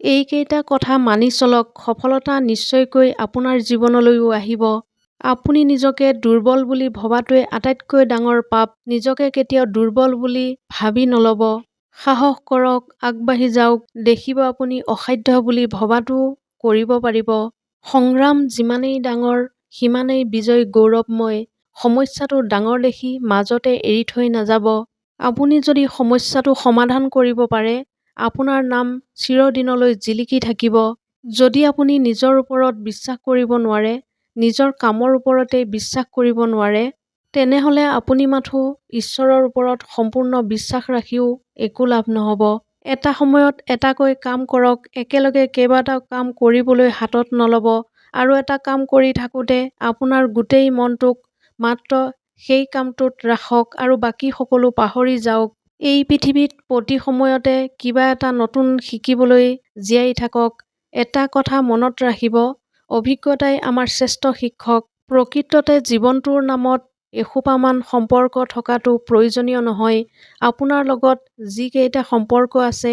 এইকেইটা কথা মানি চলক সফলতা নিশ্চয়কৈ আপোনাৰ জীৱনলৈও আহিব। আপুনি নিজকে দুৰ্বল বুলি ভবাটোৱেই আটাইতকৈ ডাঙৰ পাপ। নিজকে কেতিয়াও দুৰ্বল বুলি ভাবি নল'ব। সাহস কৰক, আগবাঢ়ি যাওক। দেখিব আপুনি অসাধ্য বুলি ভবাটোও কৰিব পাৰিব। সংগ্ৰাম যিমানেই ডাঙৰ সিমানেই বিজয় গৌৰৱময়। সমস্যাটো ডাঙৰ দেখি মাজতে এৰি থৈ নাযাব। আপুনি যদি সমস্যাটো সমাধান কৰিব পাৰে, আপোনাৰ নাম চিৰদিনলৈ জিলিকি থাকিব। যদি আপুনি নিজৰ ওপৰত বিশ্বাস কৰিব নোৱাৰে, নিজৰ কামৰ ওপৰতেই বিশ্বাস কৰিব নোৱাৰে, তেনেহ'লে আপুনি মাথো ঈশ্বৰৰ ওপৰত সম্পূৰ্ণ বিশ্বাস ৰাখিও একো লাভ নহ'ব। এটা সময়ত এটাকৈ কাম কৰক একেলগে কেইবাটাও কাম কৰিবলৈ হাতত নল'ব আৰু এটা কাম কৰি থাকোঁতে আপোনাৰ গোটেই মনটোক মাত্ৰ সেই কামটোত ৰাখক আৰু বাকী সকলো পাহৰি যাওক। এই পৃথিৱীত প্ৰতি সময়তে কিবা এটা নতুন শিকিবলৈ জীয়াই থাকক। এটা কথা মনত ৰাখিব, অভিজ্ঞতাই আমাৰ শ্ৰেষ্ঠ শিক্ষক। প্ৰকৃততে জীৱনটোৰ নামত এসোপামান সম্পৰ্ক থকাটো প্ৰয়োজনীয় নহয়। আপোনাৰ লগত যিকেইটা সম্পৰ্ক আছে,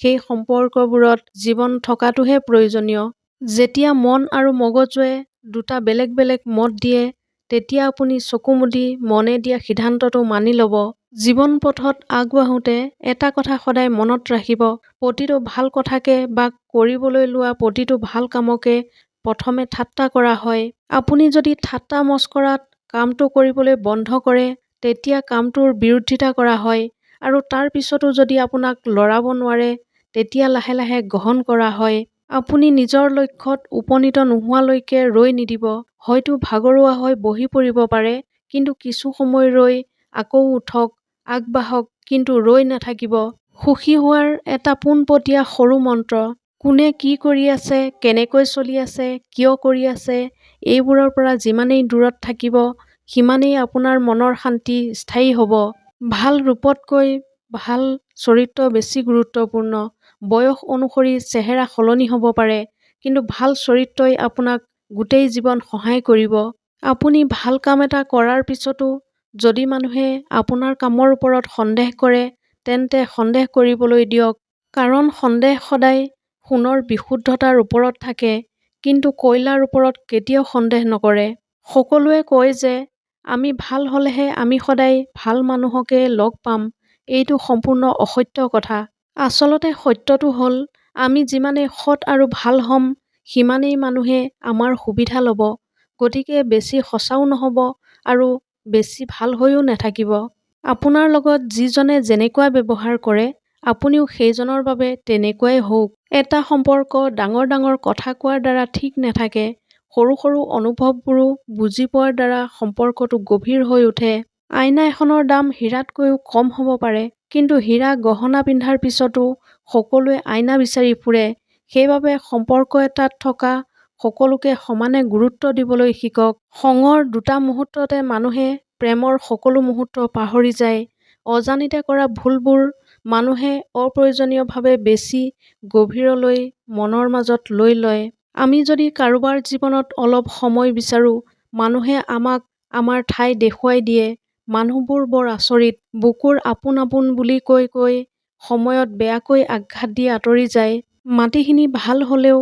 সেই সম্পৰ্কবোৰত জীৱন থকাটোহে প্ৰয়োজনীয়। যেতিয়া মন আৰু মগজুৱে দুটা বেলেগ বেলেগ মত দিয়ে, তেতিয়া আপুনি চকু মুদি মনে দিয়া সিদ্ধান্তটো মানি ল'ব। জীৱন পথত আগবাঢ়োতে এটা কথা সদায় মনত ৰাখিব, প্ৰতিটো ভাল কথাকে বা কৰিবলৈ লোৱা প্ৰতিটো ভাল কামকে প্ৰথমে ঠাট্টা কৰা হয়। আপুনি যদি ঠাট্টা-মস্কৰাত কামটো কৰিবলৈ বন্ধ কৰে, তেতিয়া কামটোৰ বিৰোধিতা কৰা হয় আৰু তাৰ পিছতো যদি আপোনাক লৰাব নোৱাৰে, তেতিয়া লাহে লাহে গ্ৰহণ কৰা হয়। আপুনি নিজৰ লক্ষ্যত উপনীত নোহোৱালৈকে ৰৈ নিদিব। হয়তো ভাগৰুৱা হৈ বহি পৰিব পাৰে, কিন্তু কিছু সময় ৰৈ আকৌ উঠক, আগবাঢ়ক কিন্তু ৰৈ নাথাকিব। সুখী হোৱাৰ এটা পোনপটীয়া সৰু মন্ত্ৰ। কোনে কি কৰি আছে, কেনেকৈ চলি আছে, কিয় কৰি আছে, এইবোৰৰ পৰা যিমানেই দূৰত থাকিব, সিমানেই আপোনাৰ মনৰ শান্তি স্থায়ী হ'ব। ভাল ৰূপতকৈ ভাল চৰিত্ৰ বেছি গুৰুত্বপূৰ্ণ। বয়স অনুসৰি চেহেৰা সলনি হ'ব পাৰে, কিন্তু ভাল চৰিত্ৰই আপোনাক গোটেই জীৱন সহায় কৰিব। আপুনি ভাল কাম এটা কৰাৰ পিছতো যদি মানুহে আপোনাৰ কামৰ ওপৰত সন্দেহ কৰে, তেন্তে সন্দেহ কৰিবলৈ দিয়ক। কাৰণ সন্দেহ সদায় সোণৰ বিশুদ্ধতাৰ ওপৰত থাকে, কিন্তু কয়লাৰ ওপৰত কেতিয়াও সন্দেহ নকৰে। সকলোৱে কয় যে আমি ভাল হ'লেহে আমি সদায় ভাল মানুহকে লগ পাম, এইটো সম্পূৰ্ণ অসত্য কথা। আচলতে সত্যটো হ'ল, আমি যিমানেই সৎ আৰু ভাল হ'ম, সিমানেই মানুহে আমাৰ সুবিধা ল'ব। গতিকে বেছি সঁচাও নহ'ব আৰু বেছি ভাল হৈও নেথাকিব। আপোনাৰ লগত যিজনে যেনেকুৱা ব্যৱহাৰ কৰে, আপুনিও সেইজনৰ বাবে তেনেকুৱাই হওক। এটা সম্পৰ্ক ডাঙৰ ডাঙৰ কথা কোৱাৰ দ্বাৰা ঠিক নেথাকে, সৰু সৰু অনুভৱবোৰো বুজি পোৱাৰ দ্বাৰা সম্পৰ্কটো গভীৰ হৈ উঠে। আইনা এখনৰ দাম হীৰাতকৈও কম হ'ব পাৰে, কিন্তু হীৰা গহনা পিন্ধাৰ পিছতো সকলোৱে আইনা বিচাৰি ফুৰে। সেইবাবে সম্পৰ্ক এটাত থকা সকলোকে সমানে গুৰুত্ব দিবলৈ শিকক। খঙৰ দুটা মুহূৰ্ততে মানুহে প্ৰেমৰ সকলো মুহূৰ্ত পাহৰি যায়। অজানিতে কৰা ভুলবোৰ মানুহে অপ্ৰয়োজনীয়ভাৱে বেছি গভীৰলৈ মনৰ মাজত লৈ লয়। আমি যদি কাৰোবাৰ জীৱনত অলপ সময় বিচাৰো, মানুহে আমাক আমাৰ ঠাই দেখুৱাই দিয়ে। মানুহবোৰ বৰ আচৰিত। বুকুৰ আপোন আপোন বুলি কৈ কৈ সময়ত বেয়াকৈ আঘাত দি আঁতৰি যায়। মাটিখিনি ভাল হ'লেও,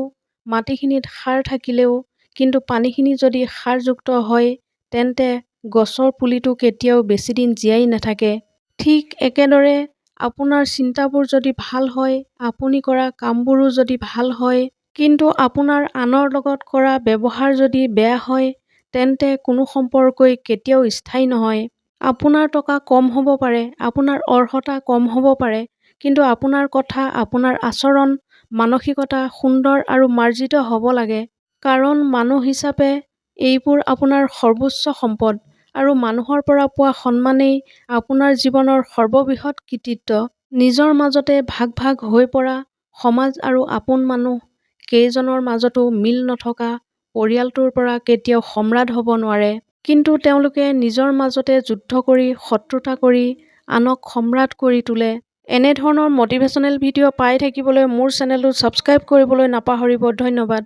মাটিখিনিত সাৰ থাকিলেও কিন্তু পানীখিনি যদি সাৰযুক্ত হয়, তেন্তে গছৰ পুলিটো কেতিয়াও বেছিদিন জীয়াই নেথাকে। ঠিক একেদৰে আপোনাৰ চিন্তাবোৰ যদি ভাল হয়, আপুনি কৰা কামবোৰো যদি ভাল হয়, কিন্তু আপোনাৰ আনৰ লগত কৰা ব্যৱহাৰ যদি বেয়া হয়, তেন্তে কোনো সম্পৰ্কই কেতিয়াও স্থায়ী নহয়। আপোনাৰ টকা কম হ'ব পাৰে, আপোনাৰ অৰ্হতা কম হ'ব পাৰে, কিন্তু আপোনাৰ কথা, আপোনাৰ আচৰণ, মানসিকতা সুন্দৰ আৰু মাৰ্জিত হ'ব লাগে। কাৰণ মানুহ হিচাপে এইবোৰ আপোনাৰ সৰ্বোচ্চ সম্পদ আৰু মানুহৰ পৰা পোৱা সন্মানেই আপোনাৰ জীৱনৰ সৰ্ববৃহৎ কৃতিত্ব। নিজৰ মাজতে ভাগ ভাগ হৈ পৰা সমাজ আৰু আপোন মানুহ কেইজনৰ মাজতো মিল নথকা পৰিয়ালটোৰ পৰা কেতিয়াও সম্ৰাট হ'ব নোৱাৰে। কিন্তু তেওঁলোকে নিজৰ মাজতে যুদ্ধ কৰি, শত্ৰুতা কৰি আনক সম্ৰাট কৰি তোলে। এনে ধৰণৰ মটিভেশ্যনেল ভিডিঅ' পাই থাকিবলৈ মোৰ চেনেলটো ছাবস্ক্ৰাইব কৰিবলৈ নাপাহৰিব। ধন্যবাদ।